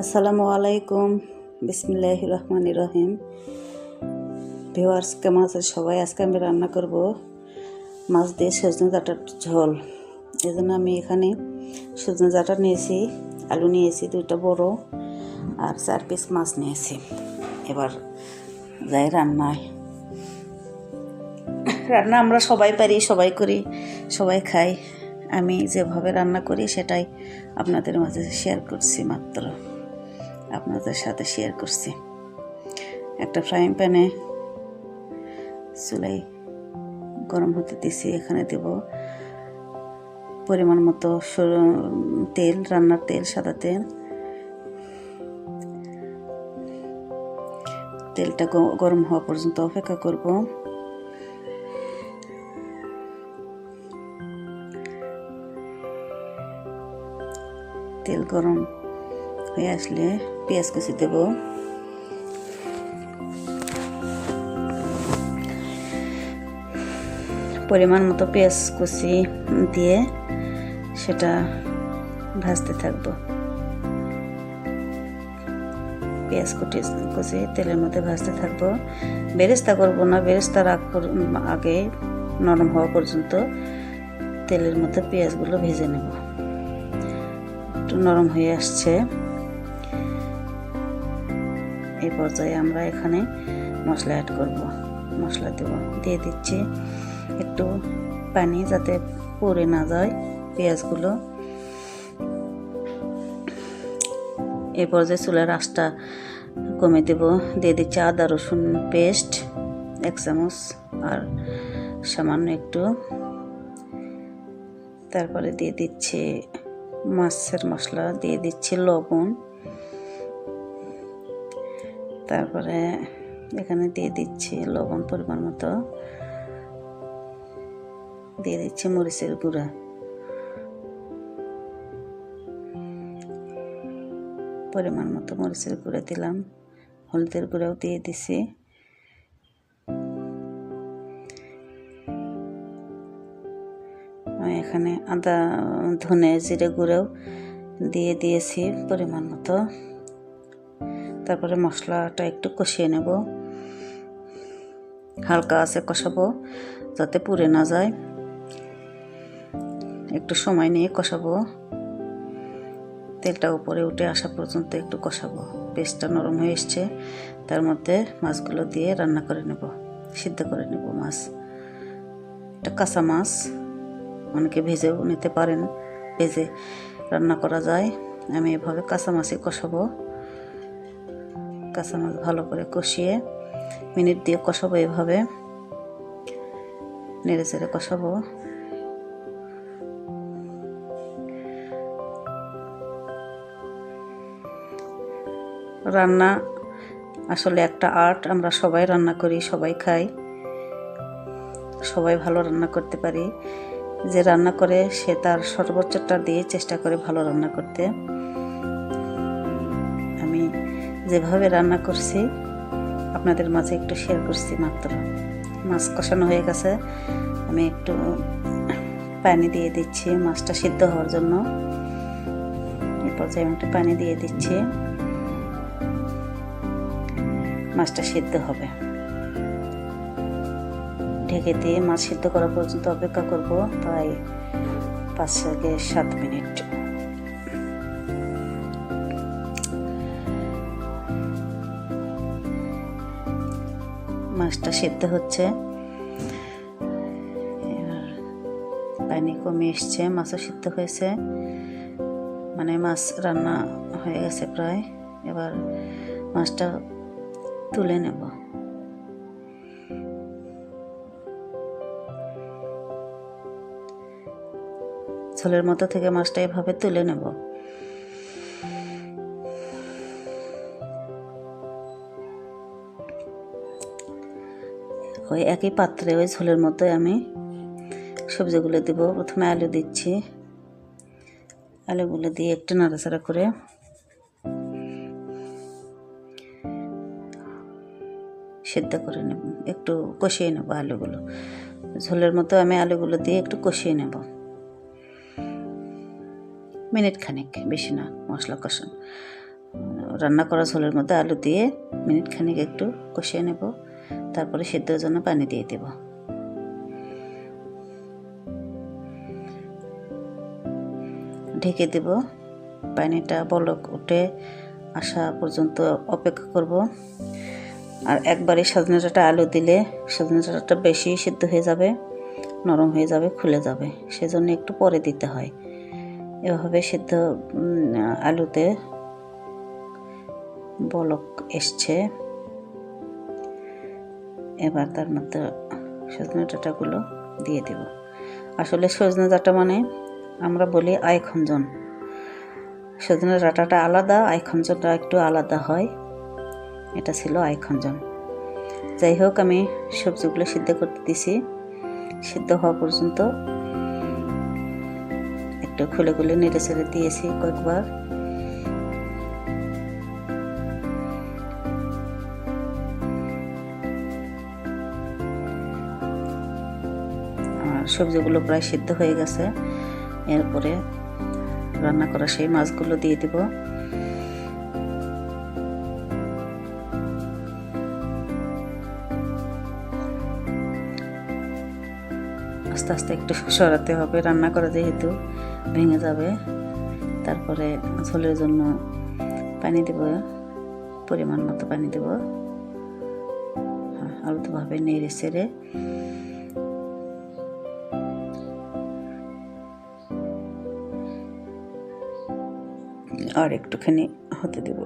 আসসালামু আলাইকুম। বিসমিল্লাহ রহমান রহিম। ভিওয়ার্স কেমন আছে সবাই? আজকে আমি রান্না করব মাছ দিয়ে সজনে ডাঁটার ঝোল। এই জন্য আমি এখানে সজনে ডাঁটা নিয়েছি, আলু নিয়েছি, দুইটা বড় আর চার পিস মাছ নিয়েছি। এবার যাই রান্নায়। রান্না আমরা সবাই পারি, সবাই করি, সবাই খাই। আমি যেভাবে রান্না করি, সেটাই আপনাদের মাঝে শেয়ার করছি মাত্র। আপনাদের সাথে শেয়ার করছি। একটা ফ্রাইং প্যানে চুলাই গরম হতে দিছি, এখানে দেব পরিমাণ মতো তেল, রান্নার তেল, সাদা তেল। তেলটা গরম হওয়া পর্যন্ত অপেক্ষা করব। তেল গরম হয়ে আসলে পেঁয়াজ কুচি দেব। পরিমাণ মতো পেঁয়াজ কুচি দিয়ে সেটা ভাজতে থাকব। পেঁয়াজ কুটি কুচি তেলের মধ্যে ভাজতে থাকব। বেরেস্তা করব না বেরেস্তার আগ আগে নরম হওয়া পর্যন্ত তেলের মধ্যে পেঁয়াজগুলো ভেজে নেব। একটু নরম হয়ে আসছে। এই পর্যায়ে আমরা এখানে মশলা অ্যাড করব। মশলা দেব, দিয়ে দিচ্ছি একটু পানি যাতে পড়ে না যায় পেঁয়াজগুলো। এই পর্যায়ে চুলার আঁচটা কমে দেব, দিয়ে দিচ্ছি আদা, রসুন পেস্ট এক চামচ আর সামান্য একটু। তারপরে দিয়ে দিচ্ছি মাছের মশলা, দিয়ে দিচ্ছি লবণ। তারপরে এখানে দিয়ে দিচ্ছি লবণ পরিমাণ মতো। দিয়ে দিচ্ছি মরিচের গুঁড়া। পরিমাণ মতো মরিচের গুঁড়া দিলাম। হলুদের গুঁড়াও দিয়ে দিছি। এখানে আদা, ধনে জিরে গুঁড়োও দিয়ে দিয়েছি পরিমাণ মতো। তারপরে মশলাটা একটু কষিয়ে নেব। হালকা আছে কষাবো, যাতে পুড়ে না যায়। একটু সময় নিয়ে কষাবো। তেলটা উপরে উঠে আসা পর্যন্ত একটু কষাবো। পেস্টটা নরম হয়ে এসছে। তার মধ্যে মাছগুলো দিয়ে রান্না করে নেব, সিদ্ধ করে নেব মাছ। এটা কাঁচা মাছ, অনেকে ভেজেও নিতে পারেন। ভেজে রান্না করা যায়। আমি এভাবে কাঁচা মাছই কষাবো। কাঁচা মাছ ভালো করে কষিয়ে মিনিট দিয়ে কষাবো এভাবে। নেড়ে চেড়ে কষাবো। রান্না আসলে একটা আর্ট, আমরা সবাই রান্না করি, সবাই খাই, সবাই ভালো রান্না করতে পারি। যে রান্না করে সে তার সর্বোচ্চটা দিয়ে চেষ্টা করে ভালো রান্না করতে। যেভাবে রান্না করছি, আপনাদের মাঝে একটু শেয়ার করছি মাত্র। মাছ কষানো হয়ে গেছে। আমি একটু পানি দিয়ে দিচ্ছি, মাছটা সিদ্ধ হওয়ার জন্য। এই পর্যায়ে আমি একটু পানি দিয়ে দিচ্ছি। মাছটা সিদ্ধ হবে। ঢেকে দিয়ে মাছ সিদ্ধ করা পর্যন্ত অপেক্ষা করব, প্রায় পাঁচ থেকে সাত মিনিট। মাছটা সিদ্ধ হচ্ছে। পানি কমে এসছে, মাছও সিদ্ধ হয়েছে। মানে মাছ রান্না হয়ে গেছে প্রায়। এবার মাছটা তুলে নেব। ঝোলের মতো থেকে মাছটা এভাবে তুলে নেব। ওই একই পাত্রে ওই ঝোলের মতোই আমি সবজিগুলো দেব। প্রথমে আলু দিচ্ছি। আলুগুলো দিয়ে একটু নাড়াচাড়া করে সেদ্ধ করে নেব। একটু কষিয়ে নেব আলুগুলো। ঝোলের মতো আমি আলুগুলো দিয়ে একটু কষিয়ে নেব। মিনিট খানেক, বেশি না, মশলা কষানো। রান্না করা ঝোলের মধ্যে আলু দিয়ে মিনিট খানিক একটু কষিয়ে নেব। তারপরে সেদ্ধর জন্য পানি দিয়ে দেব। ঢেকে দেব। পানিটা বলক উঠে আসা পর্যন্ত অপেক্ষা করব। আর একবারে সজনে ডাঁটা আলু দিলে সজনে ডাঁটাটা বেশি সিদ্ধ হয়ে যাবে, নরম হয়ে যাবে, খুলে যাবে। সেজন্য একটু পরে দিতে হয়। এভাবে সিদ্ধ আলুতে বলক এসছে। এবার তার মধ্যে সজনে ডাঁটাগুলো দিয়ে দেব। আসলে সজনে ডাঁটা মানে আমরা বলি আয় খঞ্জন। সজনে ডাঁটাটা আলাদা আয় খঞ্জনটা একটু আলাদা হয়। এটা ছিল আয় খঞ্জন। যাই হোক, আমি সবজিগুলো সিদ্ধ করতে দিছি। সিদ্ধ হওয়া পর্যন্ত একটু খুলে খুলে নেড়ে চেড়ে দিয়েছি কয়েকবার। সবজিগুলো প্রায় সিদ্ধ হয়ে গেছে। এরপরে রান্না করা সেই মাছগুলো দিয়ে দিব। আস্তে আস্তে একটু সরাতে হবে রান্না করা যেহেতু ভেঙে যাবে। তারপরে ঝোলের জন্য পানি দেব পরিমাণ মতো পানি দেব। হ্যাঁ, আলতোভাবে নেড়ে ছেড়ে আর একটুখানি হতে দেব।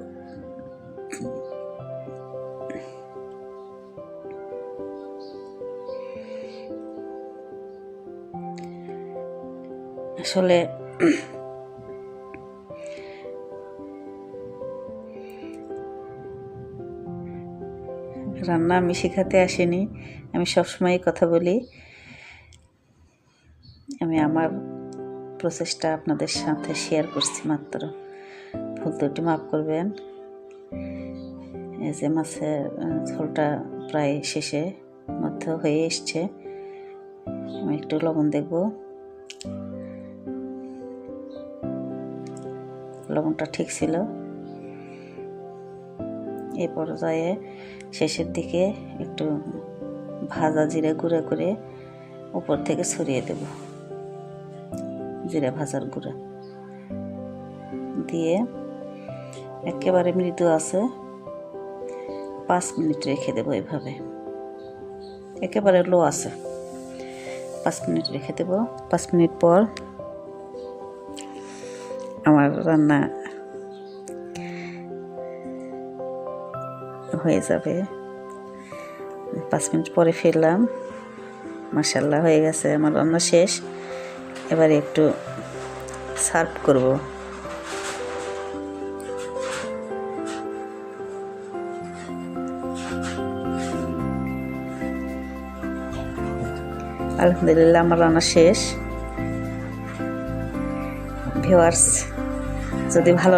আসলে রান্না আমি শেখাতে আসিনি। আমি সবসময় কথা বলি। আমি আমার প্রচেষ্টা আপনাদের সাথে শেয়ার করছি মাত্র। ভুল ত্রুটি মাফ করবেন। এই যে মাছের ঝোলটা প্রায় শেষে মধ্যে হয়ে এসছে। আমি একটু লবণ দেখব লবণটা ঠিক ছিল। এই পর্যায়ে শেষের দিকে একটু ভাজা জিরে গুঁড়া করে উপর থেকে ছড়িয়ে দেব। জিরে ভাজার গুঁড়া। দিয়ে একেবারে মৃদু আছে। পাঁচ মিনিট রেখে দেবো এভাবে। একেবারে লো আছে। পাঁচ মিনিট রেখে দেবো। পাঁচ মিনিট পর আমার রান্না হয়ে যাবে। পাঁচ মিনিট পরে ফিরলাম মাসাল্লাহ হয়ে গেছে। আমার রান্না শেষ। এবারে একটু সার্ভ করব। আলহামদুলিল্লাহ আমার রান্না শেষ। ভিওয়ার্স যদি ভালো